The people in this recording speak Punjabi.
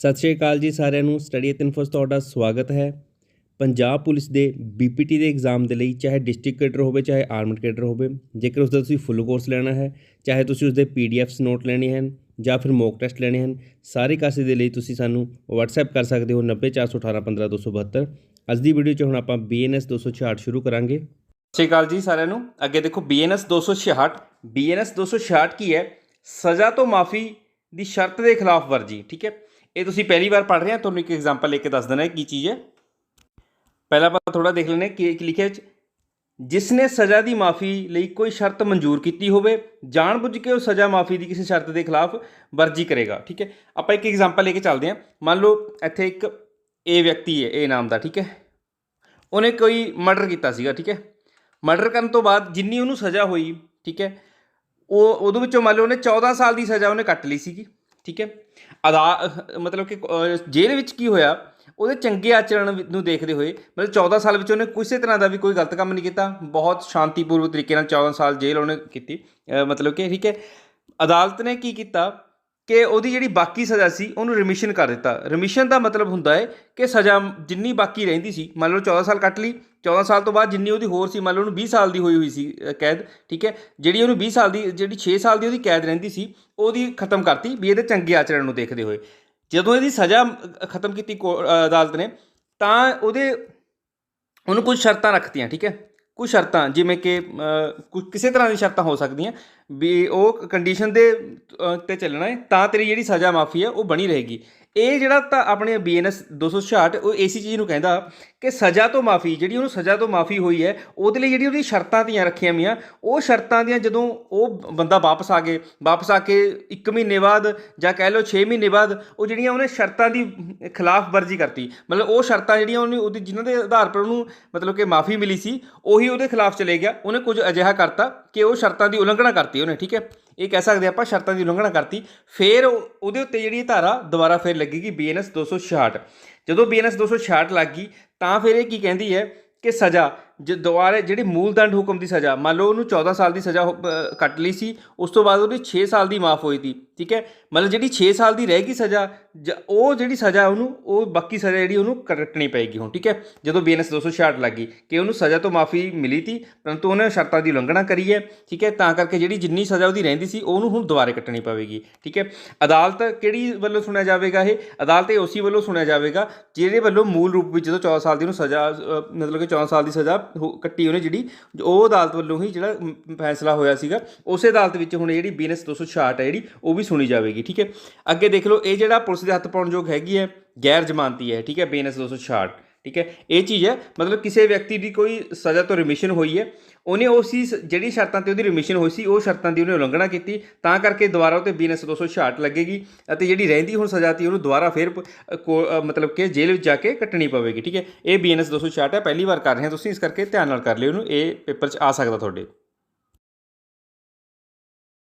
ਸਤਿ ਸ਼੍ਰੀ ਅਕਾਲ ਜੀ ਸਾਰਿਆਂ ਨੂੰ। ਸਟੱਡੀ ਐਟ ਇਨਫੋਸ ਤੁਹਾਡਾ ਸਵਾਗਤ ਹੈ। ਪੰਜਾਬ ਪੁਲਿਸ ਦੇ ਬੀਪੀਟੀ ਦੇ ਐਗਜ਼ਾਮ ਦੇ ਲਈ ਚਾਹੇ ਡਿਸਟ੍ਰਿਕਟ ਕੈਡਰ ਹੋਵੇ, ਚਾਹੇ ਆਰਮਡ ਕੈਡਰ ਹੋਵੇ, ਜੇਕਰ ਉਸ ਦਾ ਤੁਸੀਂ ਫੁੱਲ ਕੋਰਸ ਲੈਣਾ ਹੈ, ਚਾਹੇ ਤੁਸੀਂ ਉਸ ਦੇ ਪੀਡੀਐਫਸ ਨੋਟ ਲੈਣੇ ਹਨ ਜਾਂ ਫਿਰ ਮੌਕ ਟੈਸਟ ਲੈਣੇ ਹਨ, ਸਾਰੇ ਕਾਸੇ ਦੇ ਲਈ ਤੁਸੀਂ ਸਾਨੂੰ WhatsApp ਕਰ ਸਕਦੇ ਹੋ 9041815272 ਅੱਜ ਦੀ ਵੀਡੀਓ 'ਚ ਹੁਣ ਆਪਾਂ BNS 266 ਸ਼ੁਰੂ ਕਰਾਂਗੇ। ਸਤਿ ਸ਼੍ਰੀ ਅਕਾਲ ਜੀ ਸਾਰਿਆਂ ਨੂੰ। ਅੱਗੇ ਦੇਖੋ BNS 266 BNS 266 ਕੀ ਹੈ? ਸਜ਼ਾ ਤੋਂ ਮਾਫੀ ਦੀ ਸ਼ਰਤ ਦੇ ਖਿਲਾਫ ਵਰਜੀ, ਠੀਕ ਹੈ? ਇਹ ਤੁਸੀਂ ਪਹਿਲੀ ਵਾਰ ਪੜ੍ਹ ਰਹੇ ਹੋ ਤੁਹਾਨੂੰ ਇੱਕ ਐਗਜ਼ਾਮਪਲ ਲੈ ਕੇ ਦੱਸ ਦੇਣਾ ਹੈ ਕੀ ਚੀਜ਼ ਹੈ। ਪਹਿਲਾਂ ਆਪਾਂ ਥੋੜਾ ਦੇਖ ਲੈਣੇ ਕਿ ਇੱਕ ਲਿਖਿਆ ਵਿੱਚ ਜਿਸ ਨੇ ਸਜ਼ਾ ਦੀ ਮਾਫੀ ਲਈ ਕੋਈ ਸ਼ਰਤ ਮਨਜ਼ੂਰ ਕੀਤੀ ਹੋਵੇ, ਜਾਣਬੁੱਝ ਕੇ ਉਹ ਸਜ਼ਾ ਮਾਫੀ ਦੀ ਕਿਸੇ ਸ਼ਰਤ ਦੇ ਖਿਲਾਫ ਵਰਜੀ ਕਰੇਗਾ, ਠੀਕ ਹੈ। ਆਪਾਂ ਇੱਕ ਐਗਜ਼ਾਮਪਲ ਲੈ ਕੇ ਚੱਲਦੇ ਹਾਂ। ਮੰਨ ਲਓ ਇੱਥੇ ਇੱਕ ਇਹ ਵਿਅਕਤੀ ਹੈ ਇਹ ਨਾਮ ਦਾ, ਠੀਕ ਹੈ। ਉਹਨੇ ਕੋਈ ਮਰਡਰ ਕੀਤਾ ਸੀਗਾ, ਠੀਕ ਹੈ। ਮਰਡਰ ਕਰਨ ਤੋਂ ਬਾਅਦ ਜਿੰਨੀ ਉਹਨੂੰ ਸਜ਼ਾ ਹੋਈ, ਠੀਕ ਹੈ, ਉਹ ਉਹਦੇ ਵਿੱਚੋਂ ਮੰਨ ਲਓ ਉਹਨੇ 14 ਸਾਲ ਦੀ ਸਜ਼ਾ ਉਹਨੇ ਕੱਟ ਲਈ ਸੀਗੀ। ਠੀਕ ਹੈ? ਅਦਾ ਮਤਲਬ ਕਿ ਜੇਲ੍ਹ ਵਿੱਚ ਕੀ ਹੋਇਆ? ਉਹਦੇ ਚੰਗੇ ਆਚਰਣ ਨੂੰ ਦੇਖਦੇ ਹੋਏ, ਮਤਲਬ 14 ਸਾਲ ਵਿੱਚ ਉਹਨੇ ਕਿਸੇ ਤਰ੍ਹਾਂ ਦਾ ਵੀ ਕੋਈ ਗਲਤ ਕੰਮ ਨਹੀਂ ਕੀਤਾ। ਬਹੁਤ ਸ਼ਾਂਤੀਪੂਰਵਕ ਤਰੀਕੇ ਨਾਲ 14 ਸਾਲ ਜੇਲ੍ਹ ਉਹਨੇ ਕੀਤੀ। ਮਤਲਬ ਕਿ, ਠੀਕ ਹੈ? ਅਦਾਲਤ ਨੇ ਕੀ ਕੀਤਾ? ਕਿ ਉਹਦੀ ਜਿਹੜੀ ਬਾਕੀ ਸਜ਼ਾ ਸੀ, ਉਹਨੂੰ ਰਿਮਿਸ਼ਨ ਕਰ ਦਿੱਤਾ। ਰਿਮਿਸ਼ਨ ਦਾ ਮਤਲਬ ਹੁੰਦਾ ਹੈ ਕਿ ਸਜ਼ਾ ਜਿੰਨੀ ਬਾਕੀ ਰਹਿੰਦੀ ਸੀ, ਮੰਨ ਲਓ 14 ਸਾਲ ਕੱਟ ਲਈ 14 ਸਾਲ ਤੋਂ ਬਾਅਦ ਜਿੰਨੀ ਉਹਦੀ ਹੋਰ ਸੀ, ਮੰਨ ਲਓ ਉਹਨੂੰ 20 ਸਾਲ ਦੀ ਹੋਈ ਹੋਈ ਸੀ ਕੈਦ, ਠੀਕ ਹੈ? ਜਿਹੜੀ ਉਹਨੂੰ 20 ਸਾਲ ਦੀ, ਜਿਹੜੀ 6 ਸਾਲ ਦੀ ਉਹਦੀ ਕੈਦ ਰਹਿੰਦੀ ਸੀ, ਉਹਦੀ ਖਤਮ ਕਰਤੀ ਵੀ ਇਹਦੇ ਚੰਗੇ ਆਚਰਣ ਨੂੰ ਦੇਖਦੇ ਹੋਏ। ਜਦੋਂ ਇਹਦੀ ਸਜ਼ਾ ਖਤਮ ਕੀਤੀ ਕੋ- ਅਦਾਲਤ ਨੇ, ਤਾਂ ਉਹਦੇ, ਉਹਨੂੰ ਕੁਝ ਸ਼ਰਤਾਂ ਰੱਖਤੀਆਂ, ਠੀਕ ਹੈ? ਕੁਝ ਸ਼ਰਤਾਂ ਜਿਵੇਂ ਕਿ ਅ, ਕਿਸੇ ਤਰ੍ਹਾਂ ਦੀਆਂ ਸ਼ਰਤਾਂ ਹੋ ਸਕਦੀਆਂ ਵੀ ਉਹ ਕੰਡੀਸ਼ਨ ਦੇ ਤੇ ਚੱਲਣਾ ਹੈ ਤਾਂ ਤੇਰੀ ਜਿਹੜੀ ਸਜ਼ਾ ਮਾਫੀ ਹੈ ਉਹ ਬਣੀ ਰਹੇਗੀ। ਇਹ ਜਿਹੜਾ ਤਾਂ ਆਪਣੇ ਬੀਐਨਐਸ 266 ਉਹ ਏਸੀ ਚੀਜ਼ ਨੂੰ ਕਹਿੰਦਾ ਕਿ ਸਜ਼ਾ ਤੋਂ ਮਾਫੀ, ਜਿਹੜੀ ਉਹਨੂੰ ਸਜ਼ਾ ਤੋਂ ਮਾਫੀ ਹੋਈ ਹੈ, ਉਹਦੇ ਲਈ ਜਿਹੜੀ ਉਹਦੀ ਸ਼ਰਤਾਂ ਤੀਆਂ ਰੱਖੀਆਂ ਮੀਆਂ, ਉਹ ਸ਼ਰਤਾਂ ਦੀਆਂ ਜਦੋਂ ਉਹ ਬੰਦਾ ਵਾਪਸ ਆ ਗਏ, ਵਾਪਸ ਆ ਕੇ 1 ਮਹੀਨੇ ਬਾਅਦ ਜਾਂ ਕਹਿ ਲਓ 6 ਮਹੀਨੇ ਬਾਅਦ ਉਹ ਜਿਹੜੀਆਂ ਉਹਨੇ ਸ਼ਰਤਾਂ ਦੀ ਖਿਲਾਫ ਵਰਜੀ ਕਰਤੀ, ਮਤਲਬ ਉਹ ਸ਼ਰਤਾਂ ਜਿਹੜੀਆਂ ਉਹਨੇ ਉਹਦੀ, ਜਿਨ੍ਹਾਂ ਦੇ ਆਧਾਰ ਪਰ ਉਹਨੂੰ ਮਤਲਬ ਕਿ ਮਾਫੀ ਮਿਲੀ ਸੀ, ਉਹੀ ਉਹਦੇ ਖਿਲਾਫ ਚਲੇ ਗਿਆ, ਉਹਨੇ ਕੁਝ ਅਜਿਹਾ ਕਰਤਾ। ਕਿ ਉਹ ਸ਼ਰਤਾਂ ਦੀ ਉਲੰਘਣਾ ਕਰਤੀ ਉਹਨੇ, ਠੀਕ ਹੈ? ਇਹ ਕਹਿ ਸਕਦੇ ਆਪਾਂ ਸ਼ਰਤਾਂ ਦੀ ਉਲੰਘਣਾ ਕਰਤੀ। ਫਿਰ ਉਹ- ਉਹਦੇ ਉੱਤੇ ਜਿਹੜੀ ਧਾਰਾ ਦੁਬਾਰਾ ਫਿਰ ਲੱਗੇਗੀ ਬੀਐਨਐਸ 266 ਜਦੋਂ ਬੀਐਨਐਸ 266 ਲੱਗ ਗਈ, ਤਾਂ ਫਿਰ ਇਹ ਕੀ ਕਹਿੰਦੀ ਹੈ ਕਿ ਸਜ਼ਾ ਜੇ ਦੁਬਾਰੇ ਜਿਹੜੀ ਮੂਲ ਦੰਡ ਹੁਕਮ ਦੀ ਸਜ਼ਾ ਮੰਨ ਲਓ ਉਹਨੂੰ 14 ਸਾਲ ਦੀ ਸਜ਼ਾ ਹੋ- ਅ, ਕੱਟ ਲਈ ਸੀ ਉਸ ਤੋਂ ਬਾਅਦ ਉਹਦੀ 6 ਸਾਲ ਦੀ ਮਾਫ ਹੋਈ ਸੀ ਠੀਕ ਹੈ? ਮਤਲਬ ਜਿਹੜੀ 6 ਸਾਲ ਦੀ ਰਹਿ ਗਈ ਸਜ਼ਾ ਜ- ਉਹ ਜਿਹੜੀ ਸਜ਼ਾ ਉਹਨੂੰ ਉਹ ਬਾਕੀ ਸਜ਼ਾ ਜਿਹੜੀ ਉਹਨੂੰ ਕੱਟਣੀ ਪਏਗੀ ਹੁਣ ਠੀਕ ਹੈ? ਜਦੋਂ ਬੀਐਨਐਸ 266 ਲੱਗੀ ਕਿ ਉਹਨੂੰ ਸਜ਼ਾ ਤੋਂ ਮਾਫੀ ਮਿਲੀ ਸੀ ਪਰੰਤੂ ਉਹਨੇ ਸ਼ਰਤਾਂ ਦੀ ਉਲੰਘਣਾ ਕਰੀ ਹੈ ਠੀਕ ਹੈ? ਤਾਂ ਕਰਕੇ ਜਿਹੜੀ ਜਿੰਨੀ ਸਜ਼ਾ ਉਹਦੀ ਰਹਿੰਦੀ ਸੀ ਉਹਨੂੰ ਹੁਣ ਦੁਬਾਰੇ ਕੱਟਣੀ ਪਵੇਗੀ ਠੀਕ ਹੈ? ਅਦਾਲਤ ਕਿਹੜੀ ਵੱਲੋਂ ਸੁਣਿਆ ਜਾਵੇਗਾ ਇਹ? ਅਦਾਲਤ ਇਹ ਉਸੇ ਵੱਲੋਂ ਸੁਣਿਆ ਜਾਵੇਗਾ ਜਿਹਦੇ ਵੱਲੋਂ ਮੂਲ ਰੂਪ ਵਿੱਚ ਜਦੋਂ 14 ਸਾਲ ਦੀ ਉਹਨੂੰ ਸਜ਼ਾ ਮਤਲਬ ਕਿ 14 ਸਾਲ ਦੀ ਸਜ਼ਾ ਕੱਟੀ ਉਹਨੇ ਜਿਹੜੀ, ਉਹ ਅਦਾਲਤ ਵੱਲੋਂ ਹੀ ਜਿਹੜਾ ਫੈਸਲਾ ਹੋਇਆ ਸੀਗਾ, ਉਸੇ ਅਦਾਲਤ ਵਿੱਚ ਹੁਣ ਜਿਹੜੀ ਬੀਐਨਐਸ 266 ਹੈ ਜਿਹੜੀ, ਉਹ ਵੀ ਸੁਣੀ ਜਾਵੇਗੀ, ਠੀਕ ਹੈ? ਅੱਗੇ ਦੇਖ ਲਓ, ਇਹ ਜਿਹੜਾ ਪੁਲਿਸ ਦੇ ਹੱਥ ਪਾਉਣ ਯੋਗ ਹੈਗੀ ਹੈ ਗੈਰ ਜ਼ਮਾਨਤੀ ਹੈ, ਠੀਕ ਹੈ, ਬੀਐਨਐਸ 266 ਠੀਕ ਹੈ? ਇਹ ਚੀਜ਼ ਹੈ, ਮਤਲਬ ਕਿਸੇ ਵਿਅਕਤੀ ਦੀ ਕੋਈ ਸਜ਼ਾ ਤੋਂ ਰਿਮਿਸ਼ਨ ਹੋਈ ਹੈ, ਉਹਨੇ ਉਸੀ ਸ- ਜਿਹੜੀ ਸ਼ਰਤਾਂ ਤੇ ਉਹਦੀ ਰਿਮਿਸ਼ਨ ਹੋਈ ਸੀ, ਉਹ ਸ਼ਰਤਾਂ ਦੀ ਉਹਨੇ ਉਲੰਘਣਾ ਕੀਤੀ, ਤਾਂ ਕਰਕੇ ਦੁਬਾਰਾ ਉਹ ਤੇ ਬੀਐਨਐਸ 266 ਲੱਗੇਗੀ ਅਤੇ ਜਿਹੜੀ ਰਹਿੰਦੀ ਹੁਣ ਸਜ਼ਾ ਤੀ ਉਹਨੂੰ ਦੁਬਾਰਾ ਫਿਰ ਕੋ- ਮਤਲਬ ਕਿ ਜੇਲ੍ਹ ਵਿੱਚ ਜਾ ਕੇ ਕੱਟਣੀ ਪਵੇਗੀ, ਠੀਕ ਹੈ? ਇਹ ਬੀਐਨਐਸ 266 ਹੈ, ਪਹਿਲੀ ਵਾਰ ਕਰ ਰਹੇ ਹਾਂ ਤੁਸੀਂ, ਇਸ ਕਰਕੇ ਧਿਆਨ ਨਾਲ ਕਰ ਲਿਓ ਇਹਨੂੰ, ਇਹ ਪੇਪਰ 'ਚ ਆ ਸਕਦਾ ਤੁਹਾਡੇ।